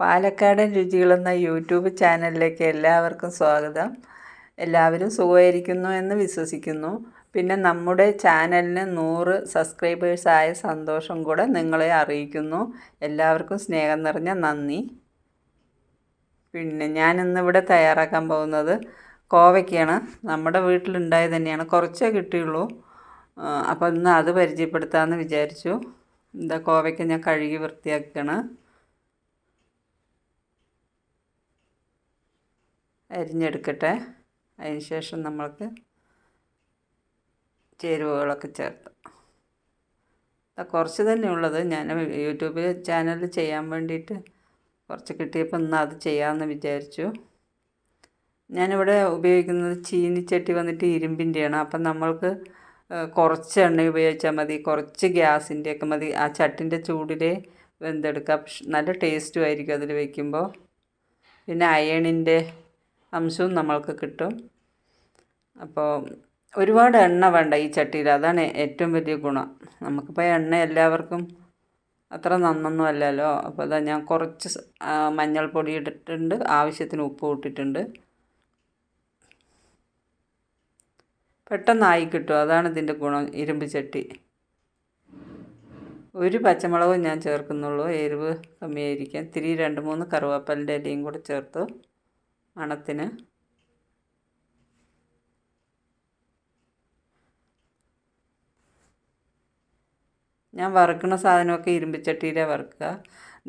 പാലക്കാടൻ രുചികളെന്ന യൂട്യൂബ് ചാനലിലേക്ക് എല്ലാവർക്കും സ്വാഗതം. എല്ലാവരും സുഖമായിരിക്കുന്നു എന്ന് വിശ്വസിക്കുന്നു. പിന്നെ നമ്മുടെ ചാനലിന് നൂറ് സബ്സ്ക്രൈബേഴ്സായ സന്തോഷം കൂടെ നിങ്ങളെ അറിയിക്കുന്നു. എല്ലാവർക്കും സ്നേഹം നിറഞ്ഞ നന്ദി. പിന്നെ ഞാനിന്നിവിടെ തയ്യാറാക്കാൻ പോകുന്നത് കോവയ്ക്കാണ്. നമ്മുടെ വീട്ടിലുണ്ടായത് തന്നെയാണ്. കുറച്ചേ കിട്ടിയുള്ളൂ. അപ്പോൾ ഇന്ന് അത് പരിചയപ്പെടുത്താമെന്ന് വിചാരിച്ചു. എന്താ കോവയ്ക്ക ഞാൻ കഴുകി വൃത്തിയാക്കണം അരിഞ്ഞെടുക്കട്ടെ. അതിന് ശേഷം നമ്മൾക്ക് ചേരുവകളൊക്കെ ചേർത്ത് കുറച്ച് തന്നെ ഉള്ളത്. ഞാൻ യൂട്യൂബ് ചാനൽ ചെയ്യാൻ വേണ്ടിയിട്ട് കുറച്ച് കിട്ടിയപ്പോൾ ഇന്ന് അത് ചെയ്യാമെന്ന് വിചാരിച്ചു. ഞാനിവിടെ ഉപയോഗിക്കുന്നത് ചീനിച്ചട്ടി വന്നിട്ട് ഇരുമ്പിന്റെയാണ് അപ്പം നമ്മൾക്ക് കുറച്ച് എണ്ണ ഉപയോഗിച്ചാൽ മതി. കുറച്ച് ഗ്യാസിന്റെയൊക്കെ മതി. ആ ചട്ടിന്റെ ചൂടിൽ വെന്തെടുക്കാം. നല്ല ടേസ്റ്റും ആയിരിക്കും അതിൽ വയ്ക്കുമ്പോൾ പിന്നെ അയണിന്റെ അംശവും നമ്മൾക്ക് കിട്ടും. അപ്പോൾ ഒരുപാട് എണ്ണ വേണ്ട ഈ ചട്ടിയിൽ. അതാണ് ഏറ്റവും വലിയ ഗുണം. നമുക്കിപ്പോൾ എണ്ണ എല്ലാവർക്കും അത്ര നന്നൊന്നും അല്ലല്ലോ. അപ്പോൾ അതാ ഞാൻ കുറച്ച് മഞ്ഞൾപ്പൊടി ഇട്ടിട്ടുണ്ട്. ആവശ്യത്തിന് ഉപ്പ് ഇട്ടിട്ടുണ്ട് പെട്ടെന്നായി കിട്ടും. അതാണ് ഇതിന്റെ ഗുണം. ഇരുമ്പ് ചട്ടി. ഒരു പച്ചമുളകും ഞാൻ ചേർക്കുന്നുള്ളൂ. എരിവ് കമ്മിയായിരിക്കാം ഇത്തിരി രണ്ട് മൂന്ന് കറുവാപ്പലിന്റെ ഇലയും കൂടെ ചേർത്തു. മണത്തിന് ഞാൻ വറുക്കുന്ന സാധനമൊക്കെ ഇരുമ്പിച്ചട്ടിയിലെ വറുക്കുക.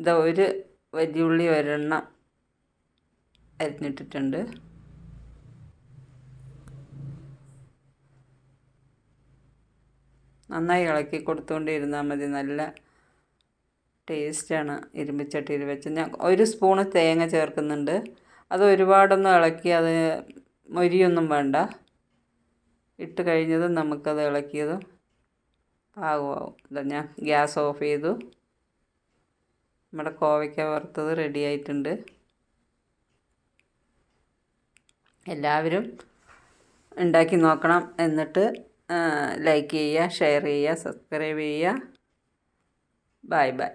ഇതാ ഒരു വലിയ ഉള്ളി ഒരെണ്ണം അരിഞ്ഞിട്ടിട്ടുണ്ട്. നന്നായി ഇളക്കി കൊടുത്തുകൊണ്ടിരുന്നാൽ മതി. നല്ല ടേസ്റ്റാണ് ഇരുമ്പിച്ചട്ടിയിൽ വെച്ച്. ഞാൻ ഒരു സ്പൂണ് തേങ്ങ ചേർക്കുന്നുണ്ട്. അത് ഒരുപാടൊന്നും ഇളക്കി അത് മൊരിയൊന്നും വേണ്ട. ഇട്ട് കഴിഞ്ഞതും നമുക്കത് ഇളക്കിയതും പാകമാവും. ഇതാ ഞാൻ ഗ്യാസ് ഓഫ് ചെയ്തു. നമ്മുടെ കോവയ്ക്ക വറുത്തത് റെഡി ആയിട്ടുണ്ട്. എല്ലാവരും ഉണ്ടാക്കി നോക്കണം എന്നിട്ട് ലൈക്ക് ചെയ്യുക ഷെയർ ചെയ്യുക സബ്സ്ക്രൈബ് ചെയ്യുക. Bye bye